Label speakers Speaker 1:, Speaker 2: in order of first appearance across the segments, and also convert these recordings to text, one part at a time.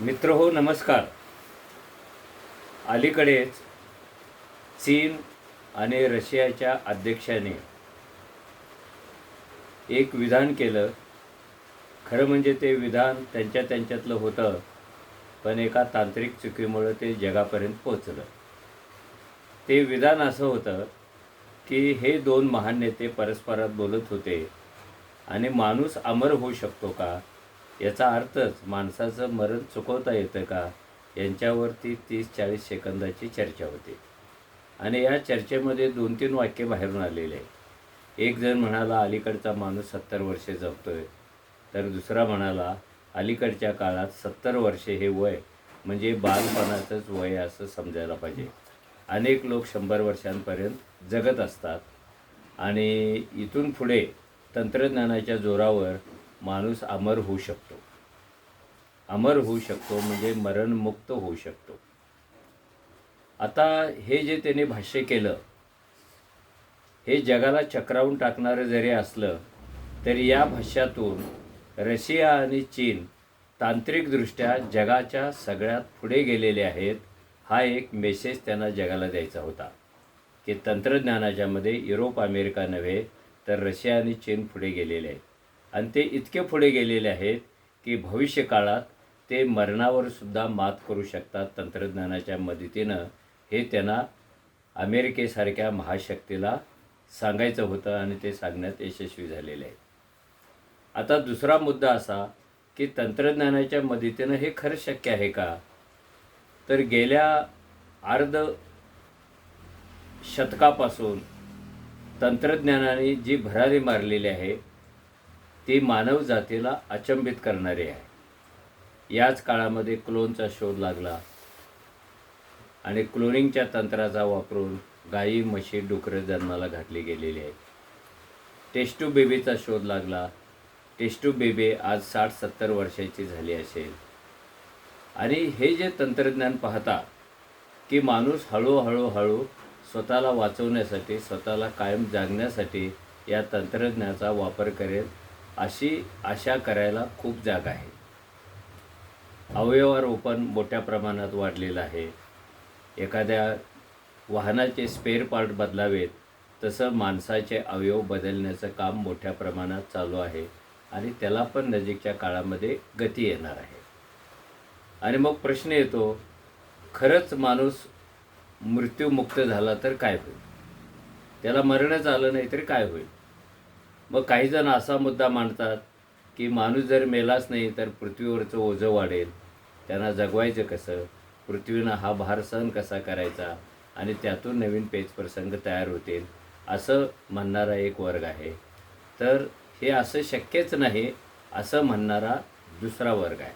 Speaker 1: मित्र हो नमस्कार. अलीकडेच चीन आणि रशियाच्या अध्यक्षाने एक विधान केलं. खरं म्हणजे ते विधान त्यांच्या त्यांच्यातलं होतं पण एका तांत्रिक चुकीमुळं ते जगापर्यंत पोचलं ते विधान असं होतं की हे दोन महान नेते परस्परात बोलत होते आणि माणूस अमर होऊ शकतो का? याचा अर्थच माणसाचं मरण चुकवता येतं का? यांच्यावरती तीस चाळीस सेकंदाची चर्चा होती. आणि या चर्चेमध्ये दोन तीन वाक्य बाहेरून आलेले आहे एक जण म्हणाला अलीकडचा माणूस सत्तर वर्षे जगतोय. तर दुसरा म्हणाला अलीकडच्या काळात सत्तर वर्षे हे वय म्हणजे बालपणाचंच वय असं समजायला पाहिजे. अनेक लोक शंभर वर्षांपर्यंत जगत असतात. आणि इथून पुढे तंत्रज्ञानाच्या जोरावर माणूस अमर होऊ शकतो. अमर होऊ शकतो म्हणजे मरणमुक्त होऊ शकतो. आता हे जे त्याने भाष्य केलं हे जगाला चक्रावून टाकणारं जरी असलं तरी या भाष्यातून रशिया आणि चीन तांत्रिकदृष्ट्या जगाच्या सगळ्यात पुढे गेलेले आहेत हा एक मेसेज त्यांना जगाला द्यायचा होता. की तंत्रज्ञानाच्यामध्ये युरोप अमेरिका नव्हे तर रशिया आणि चीन पुढे गेलेले आहेत. आणि ते इतके पुढे गेलेले आहेत की भविष्यकाळात ते मरणावर सुद्धा मात करू शकतात तंत्रज्ञानाच्या मदतीनं. हे त्यांना अमेरिकेसारख्या महाशक्तीला सांगायचं होतं आणि ते सांगण्यात यशस्वी झालेले आहे आता दुसरा मुद्दा असा की तंत्रज्ञानाच्या मदतीनं हे खरं शक्य आहे का? तर गेल्या अर्ध शतकापासून तंत्रज्ञानाने जी भरारी मारलेली आहे ती मानव जातीला अचंबित करणारी आहे. याच काळामध्ये क्लोनचा शोध लागला आणि क्लोनिंगच्या तंत्राचा वापरून गायी म्हशी डुकरं जन्माला घातली गेलेली आहेत. टेस्टू बेबीचा शोध लागला. टेस्टू बेबी आज साठ सत्तर वर्षाची झाली असेल. आणि हे जे तंत्रज्ञान पाहता की माणूस हळूहळू हळू स्वतःला वाचवण्यासाठी स्वतःला कायम जागण्यासाठी या तंत्रज्ञानाचा वापर करेल अशी आशा करायला खूप जागा आहे. अवयवारोपण मोठ्या प्रमाणात वाढलेलं आहे. एखाद्या वाहनाचे स्पेअर पार्ट बदलावेत तसं माणसाचे अवयव बदलण्याचं काम मोठ्या प्रमाणात चालू आहे आणि त्याला पण नजीकच्या काळामध्ये गती येणार आहे. आणि मग प्रश्न येतो खरंच माणूस मृत्यूमुक्त झाला तर काय होईल? त्याला मरणच आलं नाही तरी काय होईल? मग काही जण असा मुद्दा मांडतात की माणूस जर मेलाच नाही तर पृथ्वीवरचं ओझं वाढेल. त्यांना जगवायचं कसं? पृथ्वीनं हा भार सहन कसा करायचा? आणि त्यातून नवीन पेच प्रसंग तयार होतील असं म्हणणारा एक वर्ग आहे. तर हे असं शक्यच नाही असं म्हणणारा दुसरा वर्ग आहे.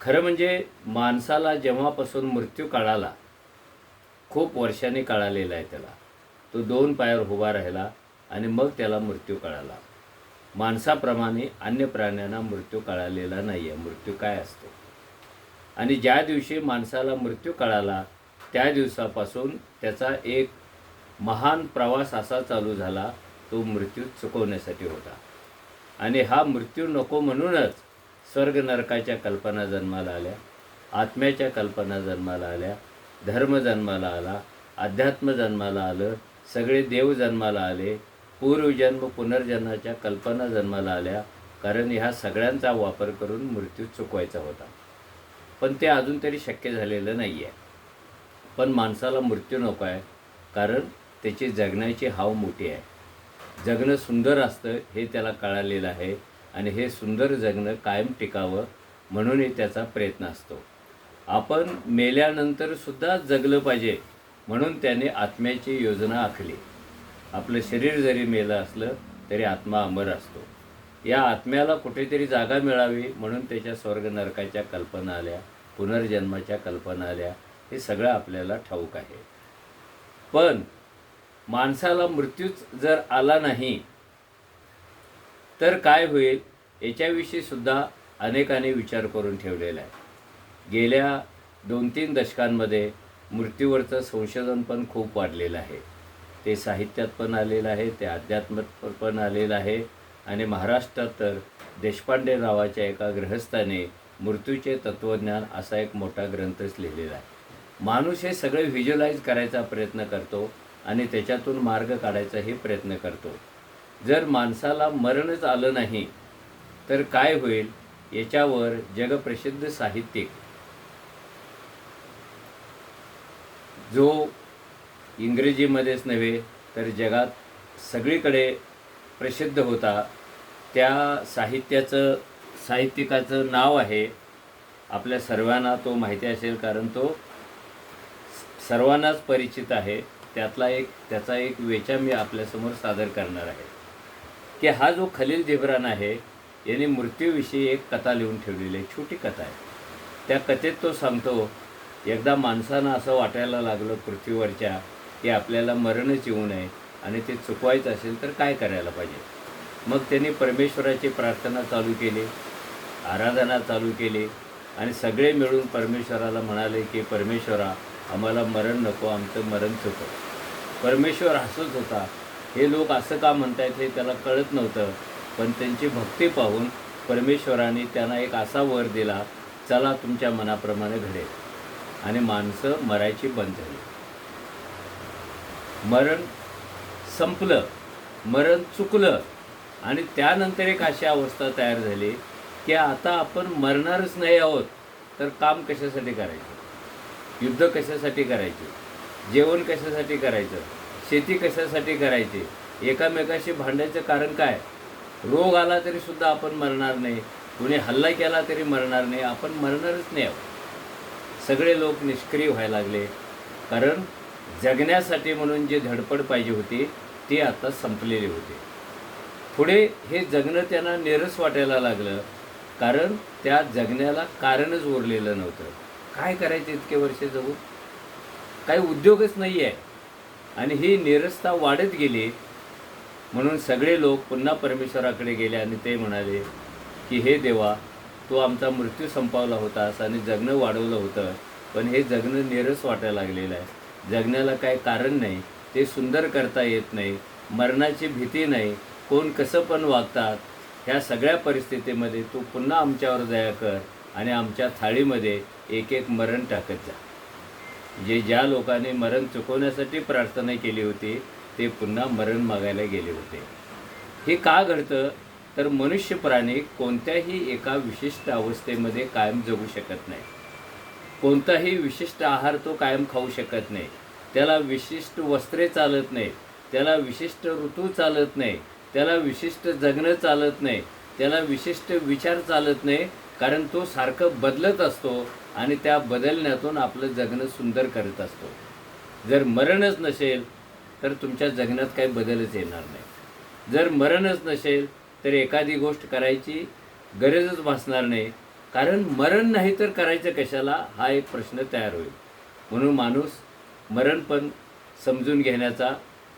Speaker 1: खरं म्हणजे माणसाला जेव्हापासून मृत्यू काळाला खूप वर्षांनी कळालेला आहे त्याला. तो दोन पायावर उभा राहिला आणि मग त्याला मृत्यू कळाला. माणसाप्रमाणे अन्य प्राण्यांना मृत्यू कळालेला नाही आहे मृत्यू काय असतो? आणि ज्या दिवशी माणसाला मृत्यू कळाला त्या दिवसापासून त्याचा एक महान प्रवास असा चालू झाला तो मृत्यू चुकवण्यासाठी होता. आणि हा मृत्यू नको म्हणूनच स्वर्ग नरकाच्या कल्पना जन्माला आल्या आत्म्याच्या कल्पना जन्माला आल्या धर्म जन्माला आला अध्यात्म जन्माला आलं सगळे देव जन्माला आले पूर्वजन्म पुनर्जन्माच्या कल्पना जन्माला आल्या कारण ह्या सगळ्यांचा वापर करून मृत्यू चुकवायचा होता. पण ते अजून तरी शक्य झालेलं नाही आहे पण माणसाला मृत्यू नको आहे कारण त्याची जगण्याची हाव मोठी आहे. जगणं सुंदर असतं हे त्याला कळालेलं आहे आणि हे सुंदर जगणं कायम टिकावं म्हणूनही त्याचा प्रयत्न असतो. आपण मेल्यानंतर सुद्धा जगलं पाहिजे म्हणून त्याने आत्म्याची योजना आखली. आपलं शरीर जरी मेलं असलं तरी आत्मा अमर असतो. या आत्म्याला कुठेतरी जागा मिळावी म्हणून त्याच्या स्वर्ग नरकाच्या कल्पना आल्या पुनर्जन्माच्या कल्पना आल्या हे सगळं आपल्याला ठाऊक आहे. पण माणसाला मृत्यूच जर आला नाही तर काय होईल? याच्याविषयी सुद्धा अनेकांनी विचार करून ठेवलेला आहे. गेल्या दोन तीन दशकांमध्ये मृत्यूवरचं संशोधन पण खूप वाढलेलं आहे. ते साहित्यात पण आलेलं आहे ते अध्यात्मात पण आलेलं आहे. आणि महाराष्ट्रात तर देशपांडे नावाच्या एका गृहस्थाने मृत्यूचे तत्त्वज्ञान असा एक मोठा ग्रंथच लिहिलेला आहे. माणूस हे सगळे व्हिज्युलाईज करायचा प्रयत्न करतो आणि त्याच्यातून मार्ग काढायचाही प्रयत्न करतो. जर माणसाला मरणच आलं नाही तर काय होईल? याच्यावर जगप्रसिद्ध साहित्यिक जो इंग्रजीमध्येच नव्हे तर जगात सगळीकडे प्रसिद्ध होता. त्या साहित्याचं साहित्यिकाचं नाव आहे. आपल्या सर्वांना तो माहिती असेल कारण तो सर्वांनाच परिचित आहे. त्यातला एक त्याचा एक वेचा मी आपल्यासमोर सादर करणार आहे. की हा जो खलील जिब्रान आहे याने मृत्यूविषयी एक कथा लिहून ठेवलेली आहे. छोटी कथा आहे. त्या कथेत तो सांगतो एकदा माणसानं असं वाटायला लागलं पृथ्वीवरच्या की आपल्याला मरणच येऊ नये आणि ते चुकवायचं असेल तर काय करायला पाहिजे? मग त्यांनी परमेश्वराची प्रार्थना चालू केली आराधना चालू केली आणि सगळे मिळून परमेश्वराला म्हणाले की परमेश्वरा आम्हाला मरण नको आमचं मरण चुकव परमेश्वर हसत होता. हे लोक असं का म्हणतायत हे त्याला कळत नव्हतं पण त्यांची भक्ती पाहून परमेश्वराने त्यांना एक असा वर दिला चला तुमच्या मनाप्रमाणे घडेल. आणि माणसं मरायची बंद झाली. मरण संपलं मरण चुकलं आणि त्यानंतर एक अशी अवस्था तयार झाली की आता आपण मरणारच नाही आहोत तर काम कशासाठी करायचं? युद्ध कशासाठी करायचे? जेवण कशासाठी करायचं? शेती कशासाठी करायची? एकामेकाशी भांडायचं कारण काय? रोग आला तरी सुद्धा आपण मरणार नाही. कुणी हल्ला केला तरी मरणार नाही. आपण मरणारच नाही आहोत. सगळे लोक निष्क्रिय व्हायला लागले. कारण जगण्यासाठी म्हणून जे धडपड पाहिजे होती ती आता संपलेली होती. पुढे हे जगणं त्यांना निरस वाटायला लागलं कारण त्या जगण्याला कारणच उरलेलं नव्हतं. काय करायचं इतके वर्ष जगून? काही उद्योगच नाही आहे आणि ही निरसता वाढत गेली म्हणून सगळे लोक पुन्हा परमेश्वराकडे गेले आणि ते म्हणाले की हे देवा तू आमचा मृत्यू संपवला होतास आणि जगणं वाढवलं होतं पण हे जगणं निरस वाटायला लागलेलं आहे. जगण्याला काय कारण नाही ते सुंदर करता येत नाही मरणाची भीती नाही कोण कसं पण वागतात ह्या सगळ्या परिस्थितीमध्ये तू पुन्हा आमच्यावर दया कर आणि आमच्या थाळीमध्ये एक एक मरण टाकत जा. जे ज्या लोकांनी मरण चुकवण्यासाठी प्रार्थना केली होती ते पुन्हा मरण मागायला गेले होते. हे का घडतं? तर मनुष्य प्राणी कोणत्याही एका विशिष्ट अवस्थेमध्ये कायम जगू शकत नाही. कोणताही विशिष्ट आहार तो कायम खाऊ शकत नाही. त्याला विशिष्ट वस्त्रे चालत नाही. त्याला विशिष्ट ऋतू चालत नाही. त्याला विशिष्ट जगणं चालत नाही. त्याला विशिष्ट विचार चालत नाही कारण तो सारखं बदलत असतो आणि त्या बदलण्यातून आपलं जगणं सुंदर करत असतो. जर मरणच नसेल तर तुमच्या जगण्यात काही बदलच येणार नाही. जर मरणच नसेल तर एखादी गोष्ट करायची गरजच भासणार नाही. कारण मरण नाही तर करायचं कशाला हा एक प्रश्न तयार होईल. म्हणून माणूस मरण पण समजून घेण्याचा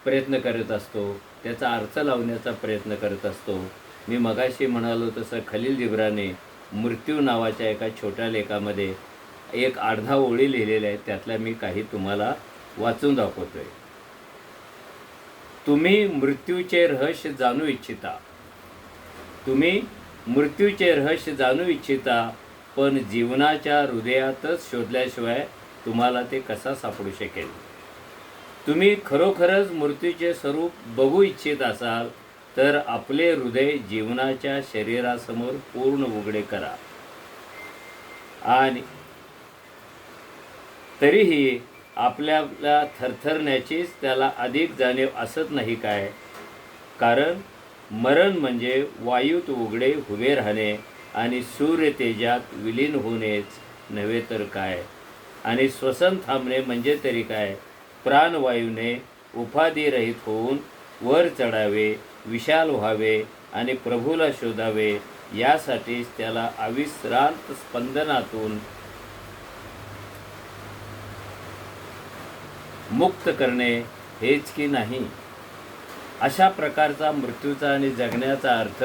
Speaker 1: प्रयत्न करत असतो त्याचा अर्थ लावण्याचा प्रयत्न करत असतो. मी मगाशी म्हणालो तसं खलील जिब्राने मृत्यू नावाच्या एका छोट्या लेखामध्ये एक अर्धा ओळी लिहिलेल्या आहेत त्यातल्या मी काही तुम्हाला वाचून दाखवतोय. तुम्ही मृत्यूचे रहस्य जाणू इच्छिता. तुम्ही मृत्यूचे रहस्य जाणू इच्छिता पण जीवनाच्या हृदयातच शोधल्याशिवाय तुम्हाला ते कसा सापडू शकेल? तुम्ही खरोखरच मृत्यूचे स्वरूप बघू इच्छित असाल तर आपले हृदय जीवनाच्या शरीरासमोर पूर्ण उघडे करा. आणि तरीही आपल्याला थरथरण्याचीच त्याला अधिक जाणीव असत नाही काय? कारण मरण म्हणजे वायूत उघडे उभे राहणे आणि सूर्य तेजात विलीन होणेच नव्हे तर काय? आणि श्वसन थांबणे म्हणजे तरी काय? प्राणवायूने उपाधिरहित होऊन वर चढावे विशाल व्हावे आणि प्रभूला शोधावे यासाठीच त्याला अविश्रांत स्पंदनातून मुक्त करणे हेच की नाही? अशा प्रकारचा मृत्यूचा आणि जगण्याचा अर्थ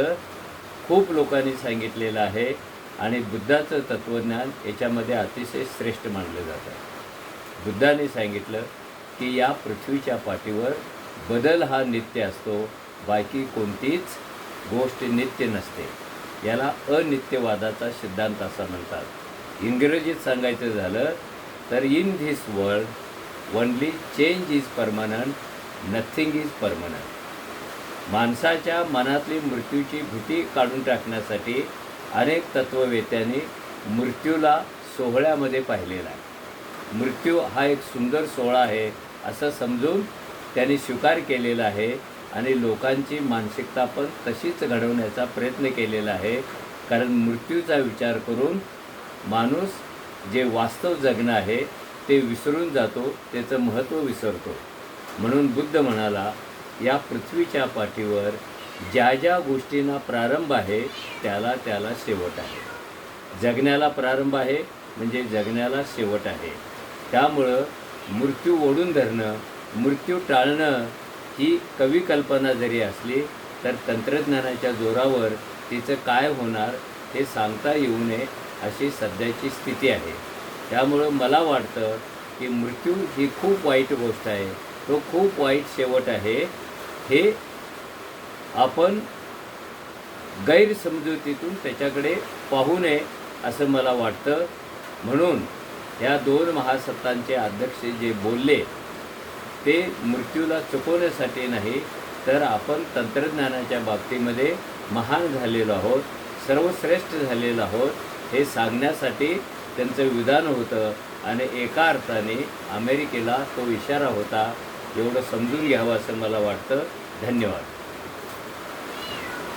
Speaker 1: खूप लोकांनी सांगितलेला आहे आणि बुद्धाचं तत्त्वज्ञान याच्यामध्ये अतिशय श्रेष्ठ मानलं जातं. बुद्धाने सांगितलं की या पृथ्वीच्या पाठीवर बदल हा नित्य असतो बाकी कोणतीच गोष्ट नित्य नसते. याला अनित्यवादाचा सिद्धांत असा म्हणतात. इंग्रजीत सांगायचं झालं तर in this world only change is permanent nothing is permanent माणसाच्या मनातली मृत्यूची भीती काढून टाकण्यासाठी अनेक तत्ववेत्यांनी मृत्यूला सोहळ्यामध्ये पाहिलेला आहे. मृत्यू हा एक सुंदर सोहळा आहे असं समजून त्यांनी स्वीकार केलेला आहे आणि लोकांची मानसिकता पण तशीच घडवण्याचा प्रयत्न केलेला आहे. कारण मृत्यूचा विचार करून माणूस जे वास्तव जगणं आहे ते विसरून जातो त्याचं महत्त्व विसरतो. म्हणून बुद्ध म्हणाला या पृथ्वीच्या पाठीवर ज्या ज्या गोष्टींना प्रारंभ आहे त्याला त्याला शेवट आहे. जगण्याला प्रारंभ आहे म्हणजे जगण्याला शेवट आहे. त्यामुळं मृत्यू ओढून धरणं मृत्यू टाळणं ही कवी कल्पना जरी असली तर तंत्रज्ञानाच्या जोरावर तिचं काय होणार हे सांगता येऊ नये अशी सध्याची स्थिती आहे. त्यामुळं मला वाटतं की मृत्यू ही खूप वाईट गोष्ट आहे. तो खूप वाईट शेवट आहे. हे आपण गैरसमजुतीतून त्याच्याकडे पाहू नये असं मला वाटतं. म्हणून ह्या दोन महासत्तांचे अध्यक्ष जे बोलले ते मृत्यूला चुकवण्यासाठी नाही तर आपण तंत्रज्ञानाच्या बाबतीमध्ये महान झालेलो आहोत सर्वश्रेष्ठ झालेलो आहोत हे सांगण्यासाठी त्यांचं विधान होतं आणि एका अर्थाने अमेरिकेला तो इशारा होता एवढं समजून घ्यावं असं मला वाटतं. धन्यवाद.